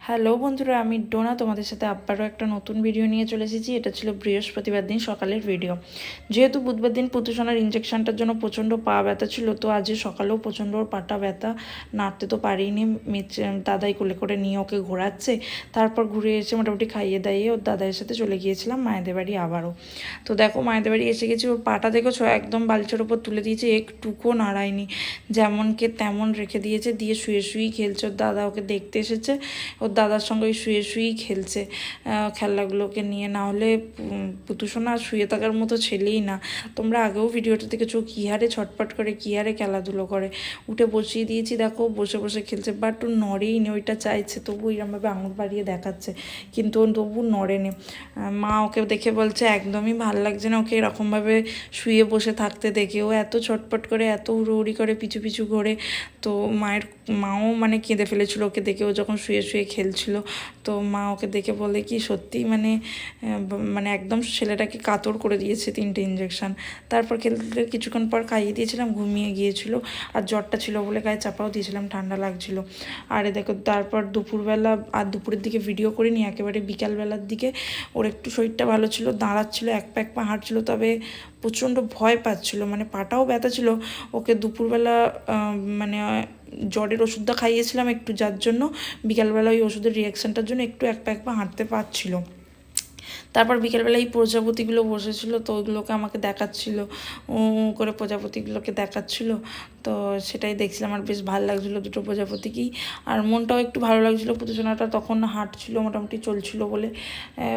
Hello বন্ধুরা, আমি ডোনা তোমাদের সাথে আবারও একটা নতুন ভিডিও নিয়ে চলে এসেছি। এটা ছিল বৃহস্পতিবার দিন সকালের ভিডিও যেহেতু বুধবার দিন পুতুসোনার ইঞ্জেকশনটার জন্য প্রচণ্ড পা ব্যথা ছিল, তো আজ সকালেও প্রচণ্ড ওর পাটা ব্যথা নাড়তে তো পারিনি। দাদাই কোলে করে নিয়ে ওকে ঘোরাচ্ছে। তারপর ঘুরে এসে মোটামুটি খাইয়ে দাইয়ে ওর দাদাইয়ের সাথে চলে গিয়েছিলাম মায়েদের বাড়ি আবারও। তো দেখো, মায়েদের বাড়ি এসে গেছি, ওর পাটা দেখেছ একদম বালিশের ওপর তুলে দিয়েছে, একটুকুও নাড়ায়নি। যেমনকে তেমন রেখে দিয়েছে, দিয়ে শুয়ে শুয়েই খেলছে। ওর দাদা ওকে দেখতে এসেছে ওর দাদার সঙ্গে শুয়ে শুয়েই খেলছে। খেলনাগুলোকে নিয়ে, না হলে পুতুসোনা শুয়ে থাকার মতো ছেলেই না। তোমরা আগেও ভিডিওটা দেখেছ, কী হারে ছটপট করে, কী হারে খেলাধুলো করে। উঠে বসিয়ে দিয়েছি, দেখো, বসে বসে খেলছে। বাট ও নড়েই নি, ওইটা চাইছে, তবু এরমভাবে আঙুল বাড়িয়ে দেখাচ্ছে। কিন্তু তবু নড়েনি। মা ওকে দেখে বলছে, একদমই ভালো লাগছে না ওকে এরকমভাবে শুয়ে বসে থাকতে দেখে। ও এত ছটপট করে, এত হুড়োহুড়ি করে, পিছু পিছু ঘোরে। তো মায়ের, মাও মানে কেঁদে ফেলেছিল ওকে দেখে। ও যখন শুয়ে শুয়ে খেলছিল। তো মা ওকে দেখে বলে কি সত্যি মানে মানে একদম ছেলেটাকে কাতর করে দিয়েছে তিনটে ইঞ্জেকশন তারপর খেলতে কিছুক্ষণ পর খাইয়ে দিয়েছিলাম, ঘুমিয়ে গিয়েছিল। আর জ্বরটা ছিল বলে গায়ে চাপাও দিয়েছিলাম, ঠান্ডা লাগছিল। আর দেখো, তারপর দুপুরবেলা, আর দুপুরের দিকে ভিডিও করিনি, একেবারে বিকালবেলার দিকে। ওর একটু শরীরটা ভালো ছিল, দাঁড়াচ্ছিল, এক পা এক পা হাঁটছিল, তবে প্রচণ্ড ভয় পাচ্ছিল মানে পাটাও ব্যথা ছিল। ওকে দুপুরবেলা মানে জ্বরের ওষুধটা খাইয়েছিলাম একটু, যার জন্য বিকালবেলা ওই ওষুধের রিয়াকশানটার জন্য একটু এক পা এক পা হাঁটতে পারছিল। তারপর বিকেলবেলা এই প্রজাপতিগুলো বসেছিল তো ওইগুলোকে আমাকে দেখাচ্ছিল করে প্রজাপতিগুলোকে দেখাচ্ছিল। তো সেটাই দেখছিলাম আর বেশ ভালো লাগছিল দুটো প্রজাপতিকেই। আর মনটাও একটু ভালো লাগছিল পুতুসোনাটা তখন হাঁটছিল, মোটামুটি চলছিল বলে।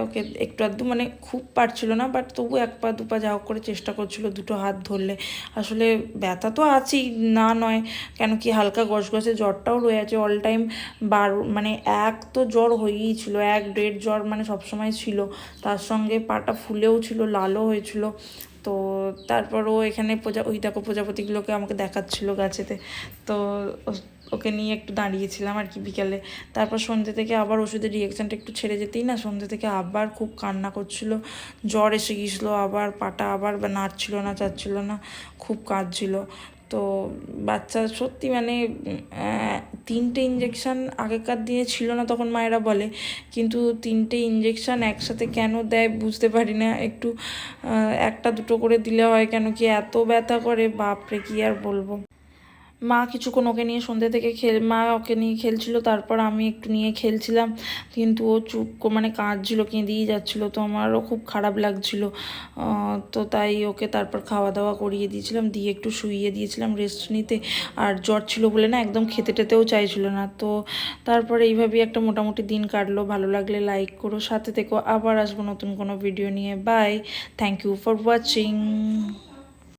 ওকে একটু আধটু মানে খুব পারছিল না, বাট তবু এক পা, দু পা যা করে চেষ্টা করছিল দুটো হাত ধরলে। আসলে ব্যথা তো আছেই, না নয়। কেন কি হালকা গসগসে জ্বরটাও রয়ে আছে অল টাইম বার মানে এক তো জ্বর হয়েই ছিল, এক দেড় জ্বর মানে সবসময় ছিল। তার সঙ্গে পাটা ফুলেও ছিল, লালও হয়েছিল। তো তারপর ও এখানে প্রজা, ওই দেখো প্রজাপতিগুলোকে আমাকে দেখাচ্ছিল গাছেতে। তো ওকে নিয়ে একটু দাঁড়িয়েছিলাম আর কি বিকালে। তারপর সন্ধ্যে থেকে আবার ওষুধের রিয়াকশানটা একটু ছেড়ে যেতেই না, সন্ধ্যে থেকে আবার খুব কান্না করছিল। জ্বর এসে গিয়েছিল, আবার পাটা আবার নাড়ছিল না, চাচ্ছিল না, খুব কাঁদছিল। তো বাচ্চা সত্যি মানে তিনটে ইঞ্জেকশান আগেকার দিনে ছিল না তখন মায়েরা বলে। কিন্তু তিনটে ইঞ্জেকশান একসাথে কেন দেয় বুঝতে পারি না। একটু একটা দুটো করে দিলে হয় কেন? কি এত ব্যথা করে? বাপরে, কি আর বলব? মা কিছুক্ষণ ওকে নিয়ে সন্ধ্যে থেকে খেল, মা ওকে নিয়ে খেলছিল, তারপর আমি একটু নিয়ে খেলছিলাম। কিন্তু ও চুপ মানে কাঁদছিল, কেঁদেই যাচ্ছিল। তো আমারও খুব খারাপ লাগছিল। তো তাই ওকে তারপর খাওয়া দাওয়া করিয়ে দিয়েছিলাম, দিয়ে একটু শুইয়ে দিয়েছিলাম রেস্ট নিতে। আর জ্বর ছিল বলে না, একদম খেতে টেতেও চাইছিল না। তো তারপর এইভাবেই একটা মোটামুটি দিন কাটলো। ভালো লাগলে লাইক করো, সাথে থেকো আবার আসব নতুন কোনো ভিডিও নিয়ে। Bye thank you for watching